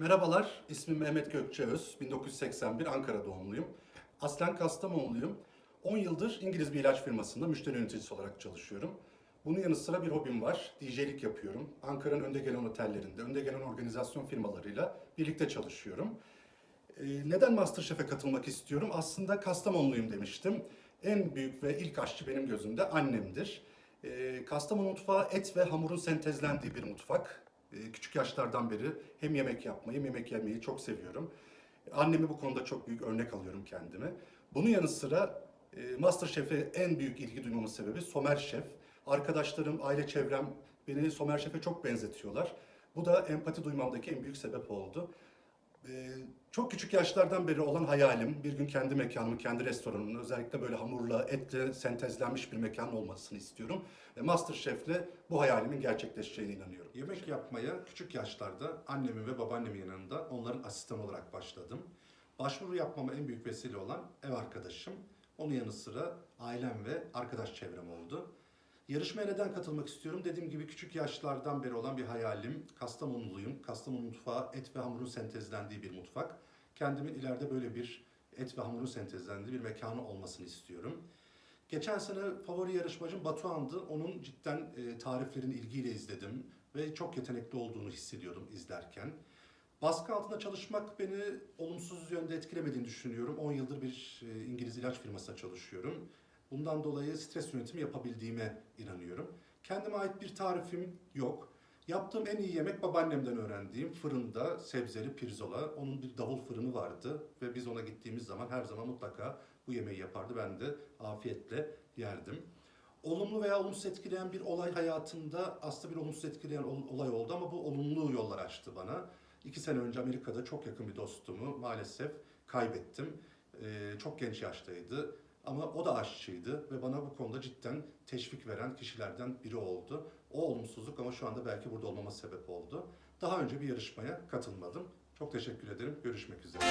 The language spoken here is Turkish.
Merhabalar, ismim Mehmet Gökçeöz. 1981 Ankara doğumluyum. Aslen Kastamonuluyum. 10 yıldır İngiliz bir ilaç firmasında müşteri yöneticisi olarak çalışıyorum. Bunun yanı sıra bir hobim var. DJ'lik yapıyorum. Ankara'nın önde gelen otellerinde, önde gelen organizasyon firmalarıyla birlikte çalışıyorum. Ee, Neden Masterchef'e katılmak istiyorum? Aslında Kastamonluyum demiştim. En büyük ve ilk aşçı benim gözümde annemdir. Ee, Kastamonu mutfağı et ve hamurun sentezlendiği bir mutfak. Ee, Küçük yaşlardan beri hem yemek yapmayı hem yemek yemeyi çok seviyorum. Annemi bu konuda çok büyük örnek alıyorum kendime. Bunun yanı sıra e, Masterchef'e en büyük ilgi duymamın sebebi Somer Şef. Arkadaşlarım, aile çevrem beni Somer Şef'e çok benzetiyorlar. Bu da empati duymamdaki en büyük sebep oldu. Ee, çok küçük yaşlardan beri olan hayalim bir gün kendi mekanımın, kendi restoranımın özellikle böyle hamurla, etle sentezlenmiş bir mekan olmasını istiyorum. Ve Masterchef'le bu hayalimin gerçekleşeceğine inanıyorum. Yemek yapmaya küçük yaşlarda annemin ve babaannemin yanında onların asistan olarak başladım. Başvuru yapmama en büyük vesile olan ev arkadaşım. Onun yanı sıra ailem ve arkadaş çevrem oldu. Yarışmaya neden katılmak istiyorum? Dediğim gibi küçük yaşlardan beri olan bir hayalim. Kastamonuluyum. Kastamonu mutfağı et ve hamurun sentezlendiği bir mutfak. Kendimin ileride böyle bir et ve hamurun sentezlendiği bir mekanı olmasını istiyorum. Geçen sene favori yarışmacım Batuhan'dı. Onun cidden e, tariflerini ilgiyle izledim ve çok yetenekli olduğunu hissediyordum izlerken. Baskı altında çalışmak beni olumsuz yönde etkilemediğini düşünüyorum. 10 yıldır bir e, İngiliz ilaç firmasında çalışıyorum. Bundan dolayı stres yönetimi yapabildiğime inanıyorum. Kendime ait bir tarifim yok. Yaptığım en iyi yemek babaannemden öğrendiğim fırında sebzeli pirzola. Onun bir davul fırını vardı ve biz ona gittiğimiz zaman her zaman mutlaka bu yemeği yapardı. Ben de afiyetle yerdim. Olumlu veya olumsuz etkileyen bir olay hayatımda aslında bir olumsuz etkileyen ol- olay oldu ama bu olumlu yollar açtı bana. İki sene önce Amerika'da çok yakın bir dostumu maalesef kaybettim. Ee, çok genç yaştaydı ama o da aşçıydı ve bana bu konuda cidden teşvik veren kişilerden biri oldu. O olumsuzluk ama şu anda belki burada olmama sebep oldu. Daha önce bir yarışmaya katılmadım. Çok teşekkür ederim. Görüşmek üzere.